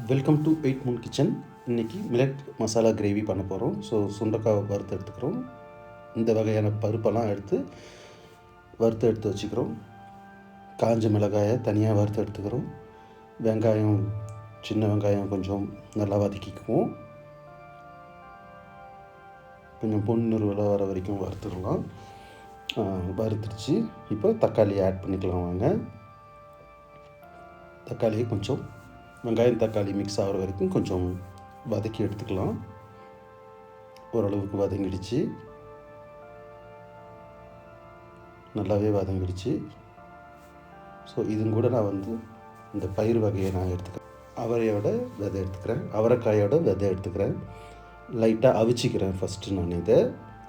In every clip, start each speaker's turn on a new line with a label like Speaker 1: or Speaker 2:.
Speaker 1: Welcome to eight moon kitchen இன்றைக்கி millet masala gravy பண்ண போகிறோம் ஸோ சுண்டக்காவை வறுத்து எடுத்துக்கிறோம். இந்த வகையான பருப்பெல்லாம் எடுத்து வறுத்து எடுத்து வச்சுக்கிறோம். காஞ்ச மிளகாயை தனியாக வறுத்து எடுத்துக்கிறோம். வெங்காயம் சின்ன வெங்காயம் கொஞ்சம் நல்லா வதக்கிக்குவோம். கொஞ்சம் பொன்னிறுவலை வர வரைக்கும் வறுத்துக்கலாம் வறுத்துருச்சு இப்போ தக்காளி ஆட் பண்ணிக்கலாம் வாங்க. தக்காளியை கொஞ்சம் வெங்காயம் தக்காளி மிக்ஸ் ஆகிற வரைக்கும் கொஞ்சம் வதக்கி எடுத்துக்கலாம். ஓரளவுக்கு வதங்கிடுச்சு. நல்லாவே வதங்கிடுச்சு. ஸோ இதுவும் கூட நான் வந்து இந்த பயிர் வகையை நான் எடுத்துக்கிறேன். அவரையோட விதை எடுத்துக்கிறேன். அவரைக்காயோட விதை எடுத்துக்கிறேன். லைட்டாக அவிச்சிக்கிறேன் ஃபஸ்ட்டு நான் இதை.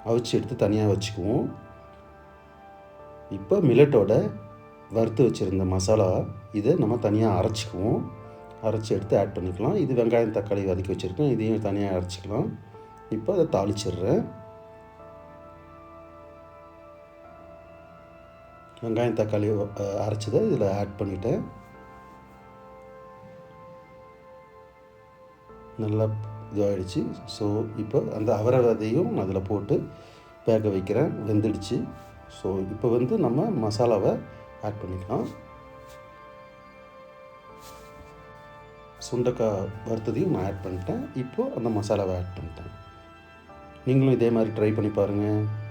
Speaker 1: அவிச்சு எடுத்து தனியாக வச்சுக்குவோம். இப்போ மில்லட்டோட வறுத்து வச்சுருந்த மசாலா இதை நம்ம தனியாக அரைச்சிக்குவோம். அரைச்சி எடுத்து ஆட் பண்ணிக்கலாம். இது வெங்காயம் தக்காளி வதக்கி வச்சுருக்கேன். இதையும் தனியாக அரைச்சிக்கலாம். இப்போ அதை தாளிச்சிடுறேன். வெங்காயம் தக்காளி அரைச்சதை இதில் ஆட் பண்ணிட்டேன். நல்லா இதுவாகிடுச்சு ஸோ இப்போ அந்த அவரை விதையும் அதில் போட்டு வேக வைக்கிறேன். வெந்துடுச்சு. ஸோ இப்போ வந்து நம்ம மசாலாவை ஆட் பண்ணிக்கலாம். சுண்டக்காய் வறுத்ததையும் நான் ஆட் பண்ணிட்டேன். இப்போது அந்த மசாலாவை ஆட் பண்ணிட்டேன். நீங்களும் இதே மாதிரி ட்ரை பண்ணி பாருங்கள்